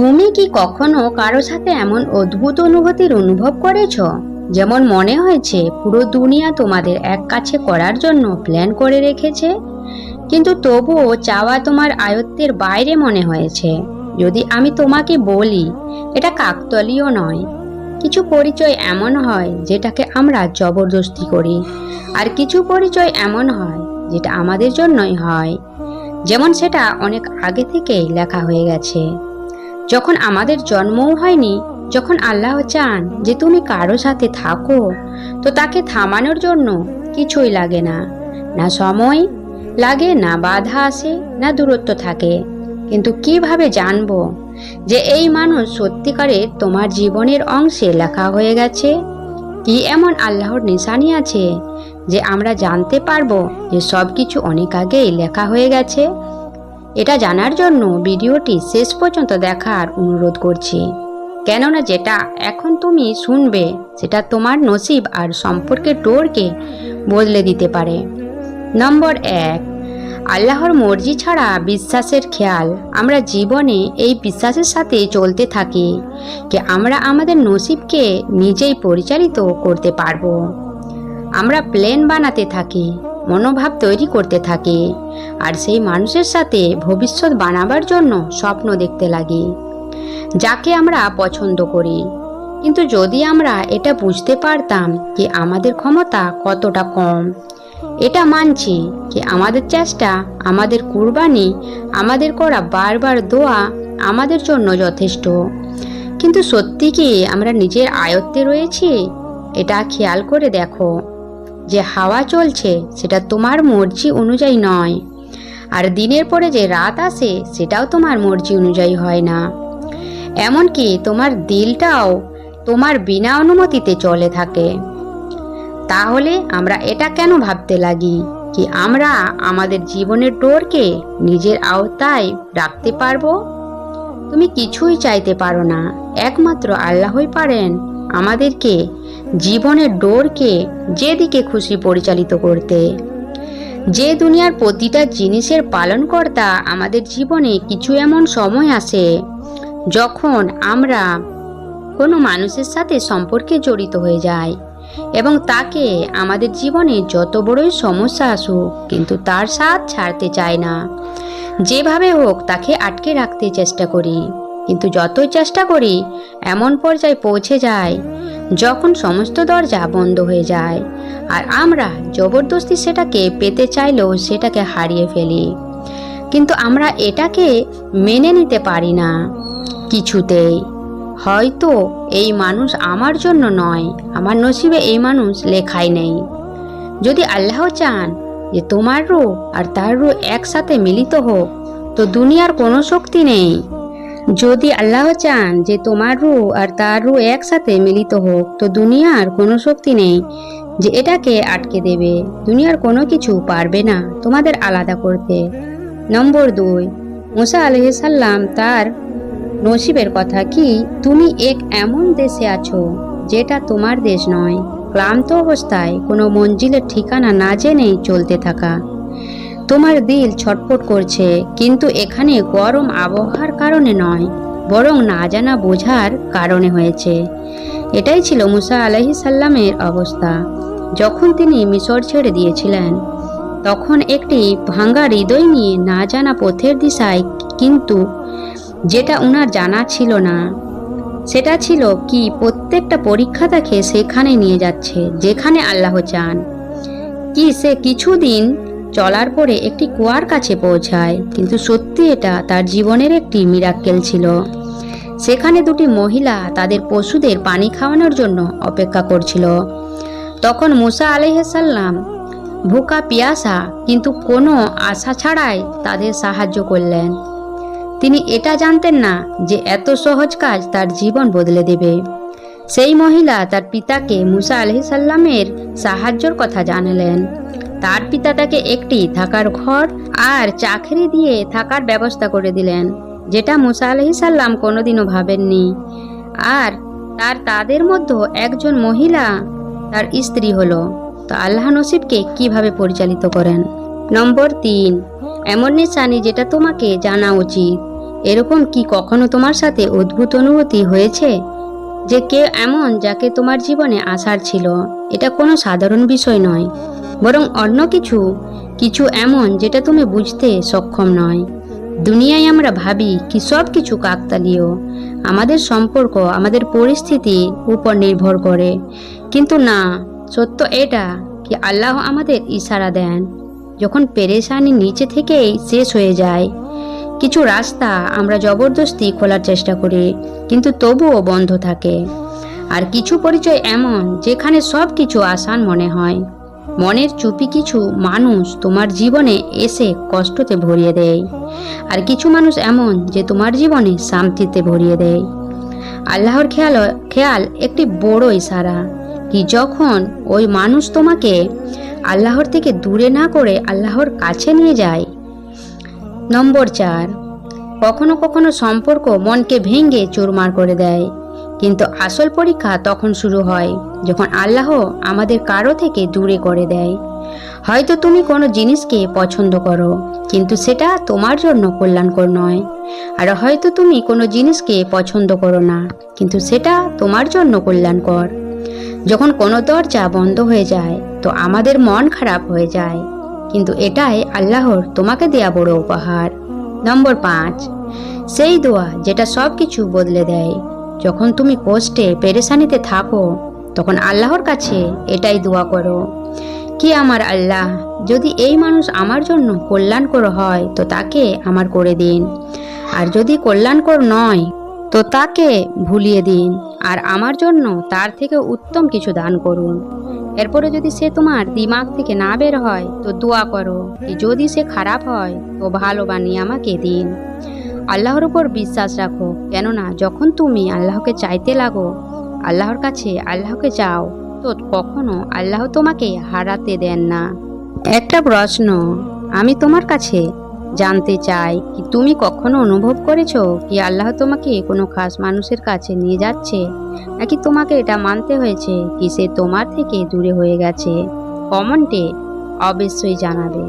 তুমি কি কখনো কারও সাথে এমন অদ্ভুত অনুভূতির অনুভব করেছ? যেমন মনে হয়েছে, পুরো দুনিয়া তোমাদের এক কাছে করার জন্য প্ল্যান করে রেখেছে? কিন্তু তবুও চাওয়া তোমার আয়ত্তের বাইরে মনে হয়েছে। যদি আমি তোমাকে বলি, এটা কাকতলীয় নয়। কিছু পরিচয় এমন হয়, যেটাকে আমরা জবরদস্তি করি। আর কিছু পরিচয় এমন হয়, যেটা আমাদের জন্যই হয়। যেমন সেটা অনেক আগে থেকেই লেখা হয়ে গেছে। যখন আমাদের জন্মও হয়নি, যখন আল্লাহ চান যে তুমি কারও সাথে থাকো, তো তাকে থামানোর জন্য কিছুই লাগে না। না সময় লাগে, না বাধা আসে, না দূরত্ব থাকে। কিন্তু কীভাবে জানব যে এই মানুষ সত্যিকারে তোমার জীবনের অংশে লেখা হয়ে গেছে? কি এমন আল্লাহর নিশানি আছে যে আমরা জানতে পারব যে সব কিছু অনেক আগেই লেখা হয়ে গেছে? এটা জানার জন্য ভিডিওটি শেষ পর্যন্ত দেখার অনুরোধ করছি। কেননা যেটা এখন তুমি শুনবে, সেটা তোমার নসিব আর সম্পর্কের ডোরকে বদলে দিতে পারে। নম্বর এক, আল্লাহর মর্জি ছাড়া বিশ্বাসের খেয়াল। আমরা জীবনে এই বিশ্বাসের সাথে চলতে থাকি যে আমরা আমাদের নসিবকে নিজেই পরিচালিত করতে পারব। আমরা প্লেন বানাতে থাকি মনোভাব তৈরি করতে থাকে। আর সেই মানুষের সাথে ভবিষ্যৎ বানাবার জন্য স্বপ্ন দেখতে লাগে। যাকে আমরা পছন্দ করি। কিন্তু যদি আমরা এটা বুঝতে পারতাম যে আমাদের ক্ষমতা কতটা কম, এটা মানছি যে আমাদের চেষ্টা, আমাদের কুরবানি, আমাদের করা বারবার দোয়া আমাদের জন্য যথেষ্ট। কিন্তু সত্যি কি আমরা নিজের আয়ত্তে রয়েছি? এটা খেয়াল করে দেখো। যে হাওয়া চলছে, সেটা তোমার মর্জি অনুযায়ী নয়। আর দিনের পরে যে রাত আসে, সেটাও তোমার মর্জি অনুযায়ী হয় না। এমনকি তোমার দিলটাও তোমার বিনা অনুমতিতে চলে থাকে। তাহলে আমরা এটা কেন ভাবতে লাগি কি আমরা আমাদের জীবনের ডোরকে নিজের আওতায় রাখতে পারব? তুমি কিছুই চাইতে পারো না। একমাত্র আল্লাহই পারেন আমাদেরকে জীবনের ডোরকে যেদিকে খুশি পরিচালিত করতে। যে দুনিয়ার প্রতিটা জিনিসের পালনকর্তা আমাদের জীবনে কিছু এমন সময় আসে, যখন আমরা কোনো মানুষের সাথে সম্পর্কে জড়িত হয়ে যাই এবং তাকে আমাদের জীবনে যত বড়ই সমস্যা আসুক, কিন্তু তার সাথ ছাড়তে চায় না। যেভাবে হোক তাকে আটকে রাখতে চেষ্টা করি, কিন্তু যতই চেষ্টা করি, এমন পর্যায়ে পৌঁছে যায় যখন সমস্ত দরজা বন্ধ হয়ে যায়। আর আমরা জবরদস্তি সেটাকে পেতে চাইলেও সেটাকে হারিয়ে ফেলি। কিন্তু আমরা এটাকে মেনে নিতে পারি না। কিছুতেই। হয়তো এই মানুষ আমার জন্য নয়, আমার নসিবে এই মানুষ লেখাই নেই। যদি আল্লাহ চান যে তোমার রূপ আর তার রূপ একসাথে মিলিত হোক, তো দুনিয়ার কোনো শক্তি নেই। যদি আল্লাহ চান যে তোমার রু আর তার রু একসাথে মিলিত হোক, তো দুনিয়ার কোনো শক্তি নেই যে এটাকে আটকে দেবে। দুনিয়ার কোনো কিছু পারবে না তোমাদের আলাদা করতে। নম্বর দুই, মুসা আলহিসাল্লাম তার নসিবের কথা কি, তুমি এক এমন দেশে আছো যেটা তোমার দেশ নয়। ক্লান্ত অবস্থায় কোনো মঞ্জিলের ঠিকানা না জেনেই চলতে থাকা। তোমার দিল ছটফট করছে, কিন্তু এখানে গরম আবহাওয়ার কারণে নয়, বরং না জানা বোঝার কারণে হয়েছে। এটাই ছিল মুসা আলহি সাল্লামের অবস্থা। যখন তিনি মিশর ছেড়ে দিয়েছিলেন, তখন একটি ভাঙ্গা হৃদয় নিয়ে না জানা পথের দিশায় কিন্তু যেটা উনার জানা ছিল না, সেটা ছিল কি প্রত্যেকটা পরীক্ষা তাকে সেখানে নিয়ে যাচ্ছে, যেখানে আল্লাহ চান। কি সে কিছুদিন চলার পরে একটি কুয়ার কাছে পৌঁছায়, কিন্তু সত্যি এটা তার জীবনের একটি মিরাক্কেল ছিল। সেখানে দুটি মহিলা তাদের পশুদের পানি খাওয়ানোর জন্য অপেক্ষা করছিল। তখন মুসা আলহাল্লাম ভুকা পিয়াসা, কিন্তু কোনো আশা ছাড়াই তাদের সাহায্য করলেন। তিনি এটা জানতেন না যে এত সহজ কাজ তার জীবন বদলে দেবে। সেই মহিলা তার পিতাকে মুসা আলহিসাল্লামের সাহায্যর কথা জানালেন। তার পিতা তাকে একটি থাকার ঘর আর চাকরি দিয়ে থাকার ব্যবস্থা করে দিলেন, যেটা মুসা আলহি সাল্লাম কোনোদিনও ভাবেননি। আর তার তাদের মধ্যে একজন মহিলা তার স্ত্রী হলো। তো আল্লাহ নসিবকে কীভাবে পরিচালিত করেন? নম্বর তিন, এমন নিশানি যেটা তোমাকে জানা উচিত। এরকম কি কখনো তোমার সাথে অদ্ভুত অনুভূতি হয়েছে? যে কে এমন যাকে তোমার জীবনে আসার ছিল, এটা কোনো সাধারণ বিষয় নয়। বরং অন্য কিছু কিছু এমন যেটা তুমি বুঝতে সক্ষম নয়। দুনিয়ায় আমরা ভাবি কি সব কিছু কাকতালীয়। আমাদের সম্পর্ক, আমাদের পরিস্থিতি উপর নির্ভর করে। কিন্তু না, সত্য এটা কি আল্লাহ আমাদের ইশারা দেন। যখন পেরেশানি নিচে থেকেই শেষ হয়ে যায়, কিছু রাস্তা আমরা জবরদস্তি খোলার চেষ্টা করি, কিন্তু তবুও বন্ধ থাকে। আর কিছু পরিচয় এমন যেখানে সব কিছু আসান মনে হয়। মনের চুপি কিছু মানুষ তোমার জীবনে এসে কষ্টতে ভরিয়ে দেয়। আর কিছু মানুষ এমন যে তোমার জীবনে শান্তিতে ভরিয়ে দেয়। আল্লাহর খেয়াল খেয়াল একটি বড় ইশারা কি যখন ওই মানুষ তোমাকে আল্লাহর থেকে দূরে না করে আল্লাহর কাছে নিয়ে যায়। নম্বর চার, কখনো কখনো সম্পর্ক মনকে ভেঙে চুরমার করে দেয়। কিন্তু আসল পরীক্ষা তখন শুরু হয়, যখন আল্লাহ আমাদের কারও থেকে দূরে করে দেয়। হয়তো তুমি কোনো জিনিসকে পছন্দ করো, কিন্তু সেটা তোমার জন্য কল্যাণকর নয়। আর হয়তো তুমি কোনো জিনিসকে পছন্দ করো না, কিন্তু সেটা তোমার জন্য কল্যাণকর। যখন কোনো দরজা বন্ধ হয়ে যায়, তো আমাদের মন খারাপ হয়ে যায়। কিন্তু এটাই আল্লাহর তোমাকে দেয়া বড় উপহার। নম্বর পাঁচ, সেই দোয়া যেটা সব কিছু বদলে দেয়। যখন তুমি কষ্টে পেরেশানিতে থাকো, তখন আল্লাহর কাছে এটাই দোয়া করো। কি আমার আল্লাহ? যদি এই মানুষ আমার জন্য কল্যাণকর হয়, তো তাকে আমার করে দিন। আর যদি কল্যাণকর নয়, তো তাকে ভুলিয়ে দিন। আর আমার জন্য তার থেকে উত্তম কিছু দান করুন। এরপরে যদি সে তোমার দিমাগ থেকে না বের হয়, তো দোয়া করো। যদি সে খারাপ হয়, তো ভালো বানিয়ে আমাকে দিন। আল্লাহর উপর বিশ্বাস রাখো। কেননা যখন তুমি আল্লাহকে চাইতে লাগো, আল্লাহর কাছে আল্লাহকে চাও, তো কখনো আল্লাহ তোমাকে হারাতে দেন না। একটা প্রশ্ন, আমি তোমার কাছে জানতে চাই, কি তুমি কখনো অনুভব করেছ কি আল্লাহ তোমাকে কোনো খাস মানুষের কাছে নিয়ে যাচ্ছে, নাকি তোমাকে এটা মানতে হয়েছে কি সে তোমার থেকে দূরে হয়ে গেছে? কমেন্টে অবশ্যই জানাবে।